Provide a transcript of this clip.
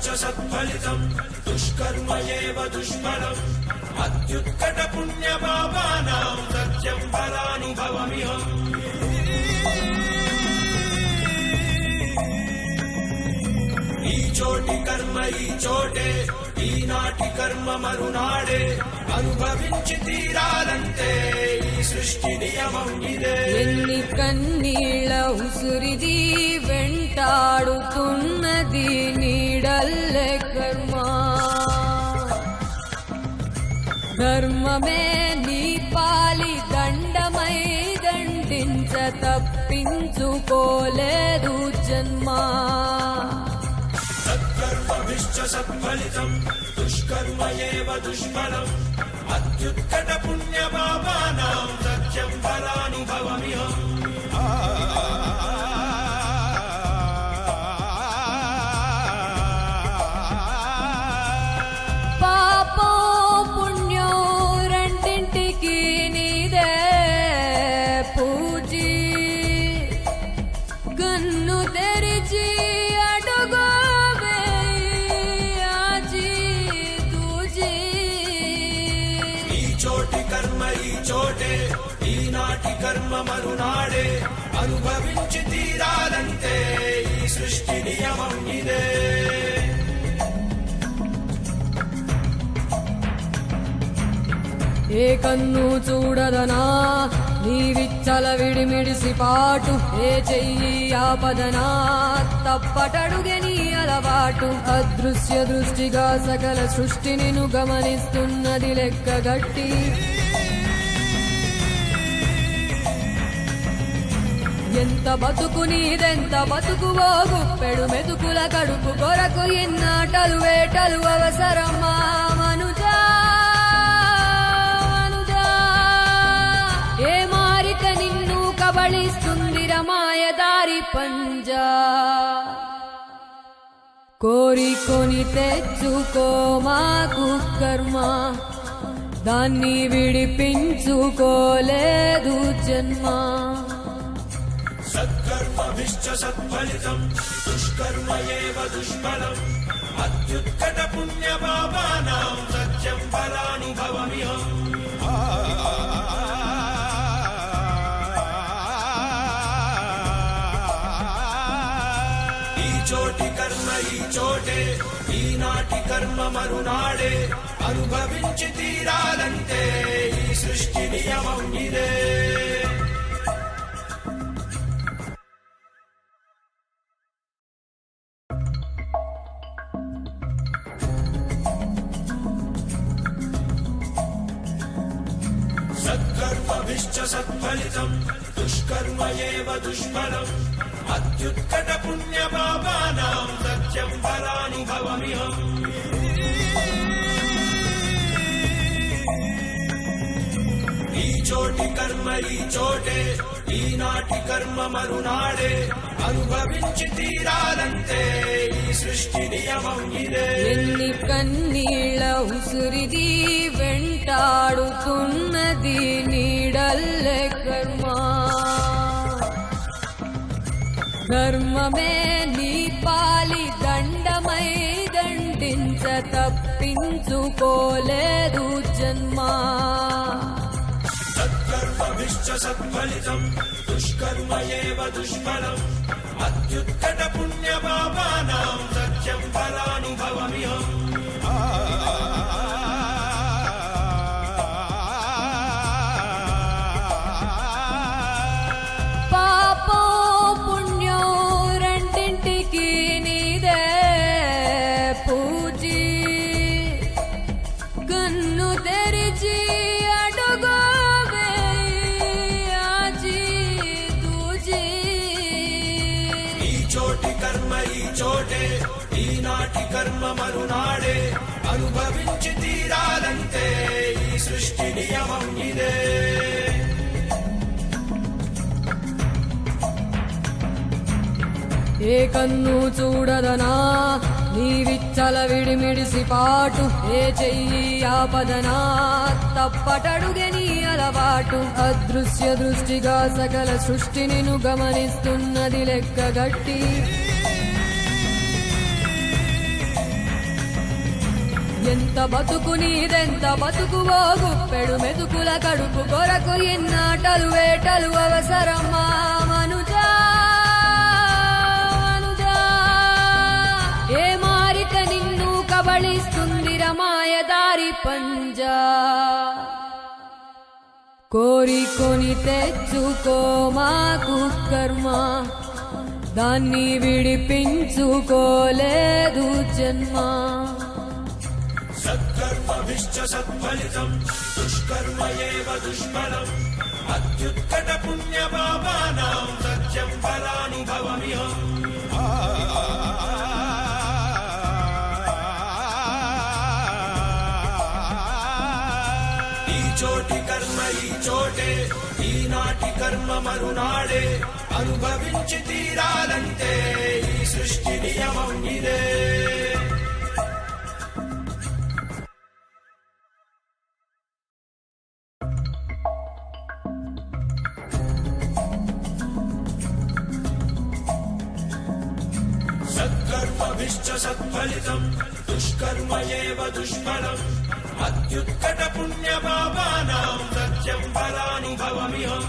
సత్కర్మభిశ్చ సత్ఫలితం దుష్కర్మ ఏవ దుష్ఫలం. అత్యుత్కట పుణ్య పాపానాం సత్యం ఫలానుభవమిహం. ఈ చోటి కర్మ ఈ చోటే ఈనాటి కర్మ మరునాడే. అనుభవించి తీరాలంటే ఈ సృష్టి నియమం ఇదే. ఎన్ని కన్నీళ్ళ ఉసురిది వెంటా ధర్మమే నీ పాలి దండమై దండించ తప్పించుకోలేదు జన్మ. సత్కర్మభిశ్చ సత్ఫలితం దుష్కర్మ దుష్ఫలం అత్యుత్కట పుణ్య చోటే ఈనాటి కర్మ మరునాడే. అనుభవించి తీరాలంటే ఈ సృష్టి నియమం ఇదే. ఏ కన్ను చూడదనా నీవిచ్చల విడిమిడిసి పాటు ఏ చెయ్యి ఆపదనా తప్పటడుగే నీ అలవాటు. అదృశ్య దృష్టిగా సకల సృష్టిని ను గమనిస్తున్నది లెక్కగట్టి ఎంత బతుకు నీదెంత బతుకువో గుప్పెడు మెతుకుల కడుపు కొరకు ఎన్నాటలు వేటలు అవసరమా? మనుజా మనుజా ఏ మారిక నిన్ను కబళిస్తుంది రమాయదారి పంజా? కోరికొని తెచ్చుకో మాకు కర్మ దాన్ని విడిపించుకోలేదు జన్మ. సత్కర్మభిశ్చ సత్ఫలితం. దుష్కర్మ ఏవ దుష్ఫలం. అత్యుత్కట పుణ్య పాపానాం సత్యం ఫలానుభవమిహం ఈ చోటి కర్మ ఈ చోటే ఈనాటి కర్మ మరునాడే. అనుభవించి తీరాలంటే ఈ సృష్టి నియమం ఇదే. సత్కర్మభిశ్చ సత్ఫలితం దుష్కర్మ ఏవ దుష్ఫలం అత్యుత్కట పుణ్య పాపానాం సత్యం ఫలానుభవమిహం. ఈ చోటి కర్మ ఈ చోటే ఈనాటి కర్మ మరునాడే అనుభవించి తీరాలంటే ఈ సృష్టి నియమం ఇదే. ఎన్ని కన్నీళ్ళ ఉసురిది వెంటాడుతున్నది నీ నీడల్లే కర్మ. ధర్మమే నీ పాలి దండమై దండించ తప్పించుకోలేదు జన్మ. సత్కర్మభిశ్చ సత్ఫలితం దుష్కర్మ ఏవ దుష్ఫలం అత్యుత్క మరునాడే అనుభవించి తీరాలంటే ఈ సృష్టి నియమం ఇదే. ఏ కన్ను చూడదనా? నీవిచ్చల విడిమిడిసి పాటు ఏ చెయ్యి ఆపదనా? తప్పటడుగే నీ అలవాటు అదృశ్య దృష్టిగా సకల సృష్టిని గమనిస్తున్నది లెక్కగట్టి ఎంత బతుకు నీదెంత బతుకువో గుప్పెడు మెతుకుల కడుపు కొరకు ఇన్నాటలు వేటలు అవసరమా? మనుజా మనుజా ఏ మారిక నిన్ను కబళిస్తుంది రమాయదారి పంజా? కోరికొని తెచ్చుకో మాకు కర్మ దాన్ని విడిపించుకోలేదు జన్మ. సత్కర్మభిశ్చ సత్ఫలితం దుష్కర్మ ఏవ దుష్ఫలం అత్యుత్కట పుణ్య పాపానాం సత్యం ఫలానుభవమిహం ఈ చోటి కర్మ ఈ చోటే ఈనాటి కర్మ మరునాడే. అనుభవించి తీరాలంటే ఈ సృష్టి నియమం ఇదే. సత్కర్మభిశ్చ సత్ఫలితం దుష్కర్మ ఏవ దుష్ఫలం. అత్యుత్కట పుణ్య పాపానాం సత్యం ఫలానుభవమిహం.